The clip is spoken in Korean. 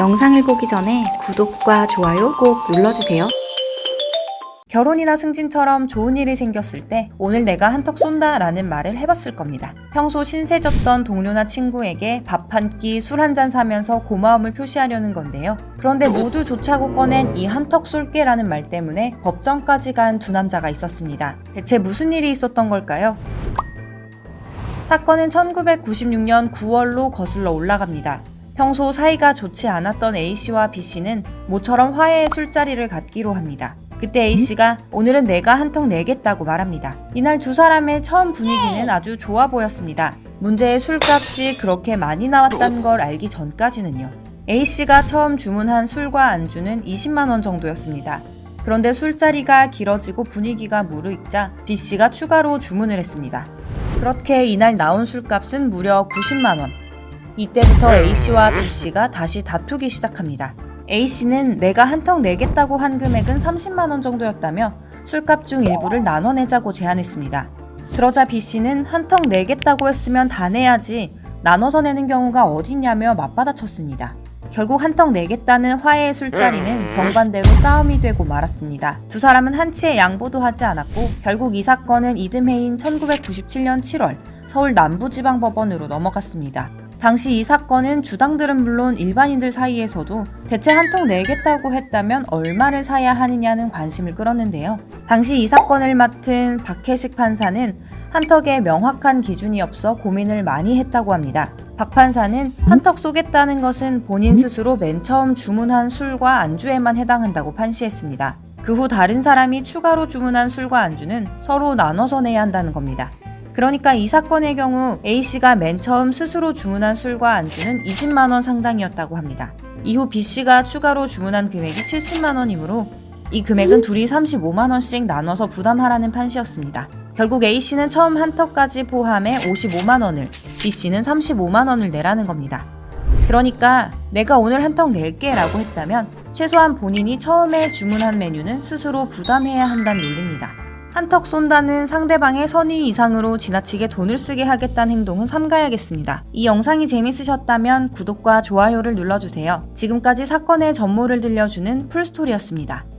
영상을 보기 전에 구독과 좋아요 꼭 눌러주세요. 결혼이나 승진처럼 좋은 일이 생겼을 때 오늘 내가 한턱 쏜다 라는 말을 해봤을 겁니다. 평소 신세졌던 동료나 친구에게 밥 한 끼 술 한 잔 사면서 고마움을 표시하려는 건데요. 그런데 모두 좋자고 꺼낸 이 한턱 쏠게 라는 말 때문에 법정까지 간 두 남자가 있었습니다. 대체 무슨 일이 있었던 걸까요? 사건은 1996년 9월로 거슬러 올라갑니다. 평소 사이가 좋지 않았던 A씨와 B씨는 모처럼 화해의 술자리를 갖기로 합니다. 그때 A씨가 오늘은 내가 한턱 내겠다고 말합니다. 이날 두 사람의 처음 분위기는 아주 좋아 보였습니다. 문제의 술값이 그렇게 많이 나왔다는 걸 알기 전까지는요. A씨가 처음 주문한 술과 안주는 20만원 정도였습니다. 그런데 술자리가 길어지고 분위기가 무르익자 B씨가 추가로 주문을 했습니다. 그렇게 이날 나온 술값은 무려 90만원. 이때부터 A씨와 B씨가 다시 다투기 시작합니다. A씨는 내가 한턱 내겠다고 한 금액은 30만원 정도였다며 술값 중 일부를 나눠내자고 제안했습니다. 그러자 B씨는 한턱 내겠다고 했으면 다 내야지 나눠서 내는 경우가 어딨냐며 맞받아쳤습니다. 결국 한턱 내겠다는 화해의 술자리는 정반대로 싸움이 되고 말았습니다. 두 사람은 한치의 양보도 하지 않았고 결국 이 사건은 이듬해인 1997년 7월 서울 남부지방법원으로 넘어갔습니다. 당시 이 사건은 주당들은 물론 일반인들 사이에서도 대체 한 통 내겠다고 했다면 얼마를 사야 하느냐는 관심을 끌었는데요. 당시 이 사건을 맡은 박혜식 판사는 한턱에 명확한 기준이 없어 고민을 많이 했다고 합니다. 박 판사는 한턱 쏘겠다는 것은 본인 스스로 맨 처음 주문한 술과 안주에만 해당한다고 판시했습니다. 그 후 다른 사람이 추가로 주문한 술과 안주는 서로 나눠서 내야 한다는 겁니다. 그러니까 이 사건의 경우 A씨가 맨 처음 스스로 주문한 술과 안주는 20만원 상당이었다고 합니다. 이후 B씨가 추가로 주문한 금액이 70만원이므로 이 금액은 둘이 35만원씩 나눠서 부담하라는 판시였습니다. 결국 A씨는 처음 한턱까지 포함해 55만원을, B씨는 35만원을 내라는 겁니다. 그러니까 내가 오늘 한턱 낼게 라고 했다면 최소한 본인이 처음에 주문한 메뉴는 스스로 부담해야 한다는 논리입니다. 한턱 쏜다는 상대방의 선의 이상으로 지나치게 돈을 쓰게 하겠다는 행동은 삼가야겠습니다. 이 영상이 재밌으셨다면 구독과 좋아요를 눌러주세요. 지금까지 사건의 전모를 들려주는 풀스토리였습니다.